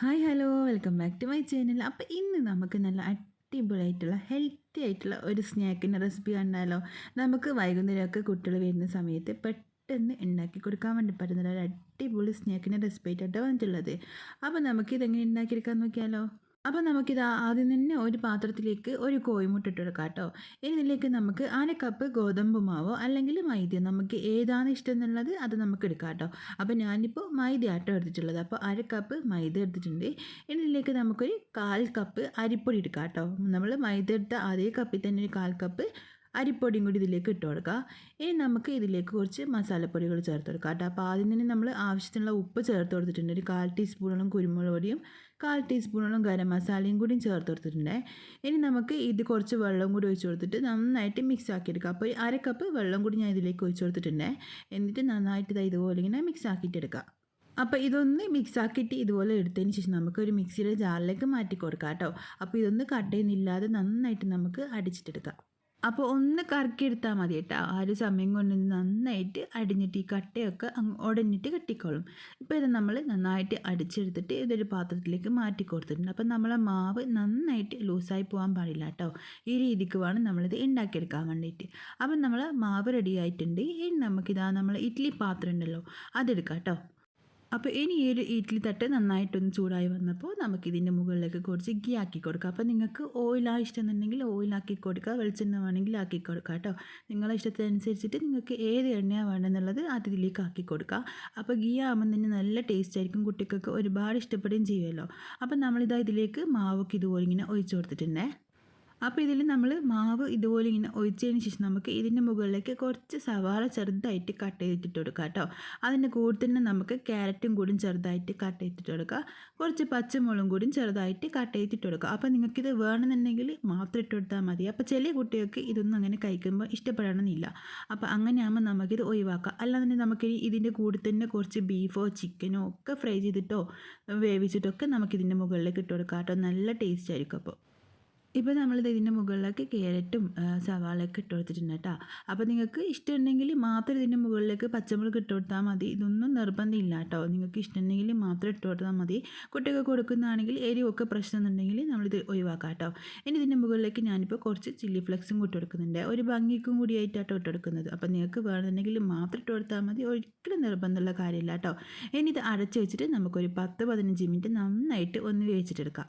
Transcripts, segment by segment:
Hi hello welcome back to my channel അപ്പോൾ ഇന്ന് നമുക്ക് നല്ല അടിപൊളിയായിട്ടുള്ള ഹെൽത്തി ആയിട്ടുള്ള ഒരു സ്നാക്കിന്റെ റെസിപ്പി കണ്ടാലോ? നമുക്ക് വൈകുന്നേരമൊക്കെ കുട്ടികൾ വരുന്ന സമയത്ത് പെട്ടെന്ന് ഉണ്ടാക്കി കൊടുക്കാൻ വേണ്ടി പറ്റുന്ന ഒരു അടിപൊളി സ്നാക്കിന്റെ റെസിപ്പി ആയിട്ടാണ് വന്നിട്ടുള്ളത്. അപ്പോൾ നമുക്കിതെങ്ങനെ ഉണ്ടാക്കിയെടുക്കാൻ നോക്കിയാലോ? അപ്പോൾ നമുക്കിത് ആദ്യം തന്നെ ഒരു പാത്രത്തിലേക്ക് ഒരു കോഴിമുട്ട ഇട്ട് കൊടുക്കാം കേട്ടോ ഇതിലേക്ക് നമുക്ക് അര കപ്പ് ഗോതമ്പ് മാവോ അല്ലെങ്കിൽ മൈദ നമുക്ക് ഏതാണ് ഇഷ്ടം എന്നുള്ളത് അത് നമുക്ക് എടുക്കാം കേട്ടോ അപ്പോൾ ഞാനിപ്പോൾ മൈദ ആട്ടോ എടുത്തിട്ടുള്ളത്. അപ്പോൾ അര കപ്പ് മൈദ എടുത്തിട്ടുണ്ട്. ഇതിലേക്ക് നമുക്കൊരു കാൽ കപ്പ് അരിപ്പൊടി എടുക്കാം കേട്ടോ നമ്മൾ മൈദ എടുത്ത അതേ കപ്പിൽ തന്നെ ഒരു കാൽ കപ്പ് അരിപ്പൊടിയും കൂടി ഇതിലേക്ക് ഇട്ട് കൊടുക്കുക. ഇനി നമുക്ക് ഇതിലേക്ക് കുറച്ച് മസാലപ്പൊടികൾ ചേർത്ത് കൊടുക്കാം കേട്ടോ. അപ്പോൾ ആദ്യം തന്നെ നമ്മൾ ആവശ്യത്തിനുള്ള ഉപ്പ് ചേർത്ത് കൊടുത്തിട്ടുണ്ട്. ഒരു കാൽ ടീസ്പൂണോളം കുരുമുളക് പൊടിയും കാൽ ടീസ്പൂണോളം ഗരം മസാലയും കൂടി ചേർത്ത് കൊടുത്തിട്ടുണ്ട്. ഇനി നമുക്ക് ഇത് കുറച്ച് വെള്ളം കൂടി ഒഴിച്ച് കൊടുത്തിട്ട് നന്നായിട്ട് മിക്സ് ആക്കിയെടുക്കുക. അപ്പോൾ അര കപ്പ് വെള്ളം കൂടി ഞാൻ ഇതിലേക്ക് ഒഴിച്ച് കൊടുത്തിട്ടുണ്ട്. എന്നിട്ട് നന്നായിട്ട് ഇതാ ഇതുപോലെ ഇങ്ങനെ മിക്സ് ആക്കിയിട്ടെടുക്കുക. അപ്പോൾ ഇതൊന്ന് മിക്സ് ആക്കിയിട്ട് ഇതുപോലെ എടുത്തതിന് ശേഷം നമുക്ക് ഒരു മിക്സിയുടെ ജാറിലേക്ക് മാറ്റി കൊടുക്കാം കേട്ടോ. അപ്പോൾ ഇതൊന്ന് കട്ടയൊന്നുമില്ലാതെ നന്നായിട്ട് നമുക്ക് അടിച്ചിട്ടെടുക്കാം. അപ്പോൾ ഒന്ന് കറക്കിയെടുത്താൽ മതി കേട്ടോ. ആ ഒരു സമയം കൊണ്ട് നന്നായിട്ട് അടിഞ്ഞിട്ട് ഈ കട്ടയൊക്കെ ഉടഞ്ഞിട്ട് കെട്ടിക്കോളും. ഇപ്പോൾ ഇത് നമ്മൾ നന്നായിട്ട് അടിച്ചെടുത്തിട്ട് ഇതൊരു പാത്രത്തിലേക്ക് മാറ്റി കൊടുത്തിട്ടുണ്ട്. അപ്പോൾ നമ്മളെ മാവ് നന്നായിട്ട് ലൂസായി പോകാൻ പാടില്ല കേട്ടോ. ഈ രീതിക്ക് വേണം നമ്മളിത് ഉണ്ടാക്കിയെടുക്കാൻ വേണ്ടിയിട്ട്. അപ്പം നമ്മൾ മാവ് റെഡി ആയിട്ടുണ്ട്. ഇനി നമുക്കിതാ നമ്മൾ ഇഡ്ഡലി പാത്രം ഉണ്ടല്ലോ അതെടുക്കാം കേട്ടോ. അപ്പോൾ ഇനി ഈ ഒരു ഇഡ്ഡലി തട്ട് നന്നായിട്ടൊന്ന് ചൂടായി വന്നപ്പോൾ നമുക്കിതിന്റെ മുകളിലേക്ക് കുറച്ച് ഗീ ആക്കി കൊടുക്കാം. അപ്പോൾ നിങ്ങൾക്ക് ഓയിലാണ് ഇഷ്ടമെന്നുണ്ടെങ്കിൽ ഓയിലാക്കി കൊടുക്കുക വെളിച്ചെണ്ണ വേണമെങ്കിൽ ആക്കി കൊടുക്കുക കേട്ടോ. നിങ്ങളെ ഇഷ്ടത്തിനനുസരിച്ചിട്ട് നിങ്ങൾക്ക് ഏത് എണ്ണയാണ് വേണമെന്നുള്ളത് അത് ഇതിലേക്ക് ആക്കി കൊടുക്കുക അപ്പോൾ ഗീ ആകുമ്പോൾ തന്നെ നല്ല ടേസ്റ്റ് ആയിരിക്കും. കുട്ടികൾക്ക് ഒരുപാട് ഇഷ്ടപ്പെടുകയും ചെയ്യുമല്ലോ. അപ്പോൾ നമ്മളിതാ ഇതിലേക്ക് മാവൊക്കെ ഇതുപോലെ ഇങ്ങനെ ഒഴിച്ചു കൊടുത്തിട്ടുണ്ടേ. അപ്പോൾ ഇതിൽ നമ്മൾ മാവ് ഇതുപോലെ ഇങ്ങനെ ഒഴിച്ചതിന് ശേഷം നമുക്ക് ഇതിന്റെ മുകളിലേക്ക് കുറച്ച് സവാള ചെറുതായിട്ട് കട്ട് ചെയ്തിട്ട് കൊടുക്കുക കേട്ടോ. അതിന്റെ കൂടെ തന്നെ നമുക്ക് ക്യാരറ്റും കൂടി ചെറുതായിട്ട് കട്ട് ചെയ്തിട്ട് കൊടുക്കുക കുറച്ച് പച്ചമുളകും കൂടി ചെറുതായിട്ട് കട്ട് ചെയ്തിട്ട് കൊടുക്കുക അപ്പോൾ നിങ്ങൾക്കിത് വേണമെന്നുണ്ടെങ്കിൽ മാത്രം ഇട്ട് കൊടുത്താൽ മതി. അപ്പോൾ ചില കുട്ടികൾക്ക് ഇതൊന്നും അങ്ങനെ കഴിക്കുമ്പോൾ ഇഷ്ടപ്പെടണമെന്നില്ല അപ്പോൾ അങ്ങനെയാകുമ്പോൾ നമുക്കിത് ഒഴിവാക്കാം. തന്നെ നമുക്ക് ഇതിന്റെ കൂടെ തന്നെ കുറച്ച് ബീഫോ ചിക്കനോ ഒക്കെ ഫ്രൈ ചെയ്തിട്ടോ വേവിച്ചിട്ടൊക്കെ നമുക്കിതിന്റെ മുകളിലേക്ക് ഇട്ട് കൊടുക്കാം കേട്ടോ. നല്ല ടേസ്റ്റ് ആയിരിക്കും അപ്പോൾ ഇപ്പോൾ നമ്മളിത് ഇതിന്റെ മുകളിലേക്ക് ക്യാരറ്റും സവാളയൊക്കെ ഇട്ട് കൊടുത്തിട്ടുണ്ട് കേട്ടോ. അപ്പോൾ നിങ്ങൾക്ക് ഇഷ്ടമുണ്ടെങ്കിൽ മാത്രം ഇതിന്റെ മുകളിലേക്ക് പച്ചമുളക് ഇട്ട് കൊടുത്താൽ മതി. ഇതൊന്നും നിർബന്ധമില്ല കേട്ടോ. നിങ്ങൾക്ക് ഇഷ്ടമുണ്ടെങ്കിൽ മാത്രം ഇട്ട് കൊടുത്താൽ മതി. കുട്ടികൾക്ക് കൊടുക്കുന്നതാണെങ്കിൽ എരിവൊക്കെ പ്രശ്നം എന്നുണ്ടെങ്കിൽ നമ്മളിത് ഒഴിവാക്കാം കേട്ടോ. ഇനി ഇതിന്റെ മുകളിലേക്ക് ഞാനിപ്പോൾ കുറച്ച് ചില്ലി ഫ്ലെക്സും കൂട്ടി കൊടുക്കുന്നുണ്ട്. ഒരു ഭംഗിക്കും കൂടിയായിട്ടാട്ടോ ഇട്ട് കൊടുക്കുന്നത്. അപ്പോൾ നിങ്ങൾക്ക് വേണമെന്നുണ്ടെങ്കിൽ മാത്രം ഇട്ട് കൊടുത്താൽ മതി. ഒരിക്കലും നിർബന്ധമുള്ള കാര്യമില്ല കേട്ടോ. ഇനി ഇത് അടച്ച് വെച്ചിട്ട് നമുക്കൊരു പത്ത് പതിനഞ്ച് മിനിറ്റ് നന്നായിട്ട് ഒന്ന് വേവിച്ചിട്ടെടുക്കാം.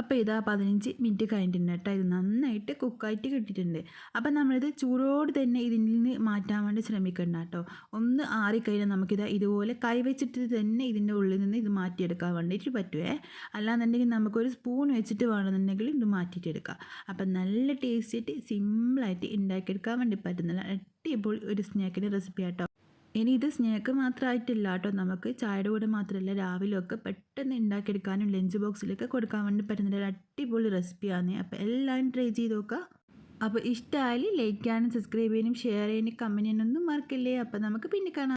അപ്പോൾ ഇതാ പതിനഞ്ച് മിനിറ്റ് കഴിഞ്ഞിട്ടുണ്ട് കേട്ടോ. ഇത് നന്നായിട്ട് കുക്കായിട്ട് കിട്ടിയിട്ടുണ്ട്. അപ്പോൾ നമ്മളിത് ചൂടോട് തന്നെ ഇതിൽ നിന്ന് മാറ്റാൻ വേണ്ടി ശ്രമിക്കണ്ട കേട്ടോ. ഒന്ന് ആറിക്കഴിഞ്ഞാൽ നമുക്കിത് ഇതുപോലെ കൈവച്ചിട്ട് തന്നെ ഇതിന്റെ ഉള്ളിൽ നിന്ന് ഇത് മാറ്റിയെടുക്കാൻ വേണ്ടിയിട്ട് പറ്റുമേ അല്ലാന്നുണ്ടെങ്കിൽ നമുക്കൊരു സ്പൂൺ വെച്ചിട്ട് വേണമെന്നുണ്ടെങ്കിൽ ഇത് മാറ്റിയിട്ടെടുക്കാം അപ്പം നല്ല ടേസ്റ്റായിട്ട് സിമ്പിളായിട്ട് ഉണ്ടാക്കിയെടുക്കാൻ വേണ്ടി പറ്റുന്നില്ല അടിപൊളി ഒരു സ്നാക്കിന്റെ റെസിപ്പി ആട്ടോ. ഇനി ഇത് സ്നേക്ക് മാത്രമായിട്ടില്ല കേട്ടോ. നമുക്ക് ചായയുടെ കൂടെ മാത്രമല്ല രാവിലെയൊക്കെ പെട്ടെന്ന് ഉണ്ടാക്കിയെടുക്കാനും ലഞ്ച് ബോക്സിലൊക്കെ കൊടുക്കാൻ വേണ്ടി പറ്റുന്ന ഒരു അടിപൊളി റെസിപ്പിയാണ് അപ്പോൾ എല്ലാവരും ട്രൈ ചെയ്ത് നോക്കുക അപ്പോൾ ഇഷ്ടമായി ലൈക്ക് ചെയ്യാനും സബ്സ്ക്രൈബ് ചെയ്യാനും ഷെയർ ചെയ്യാനും കമന്റ് ചെയ്യാനൊന്നും മറക്കില്ലേ. അപ്പോൾ നമുക്ക് പിന്നെ കാണാം.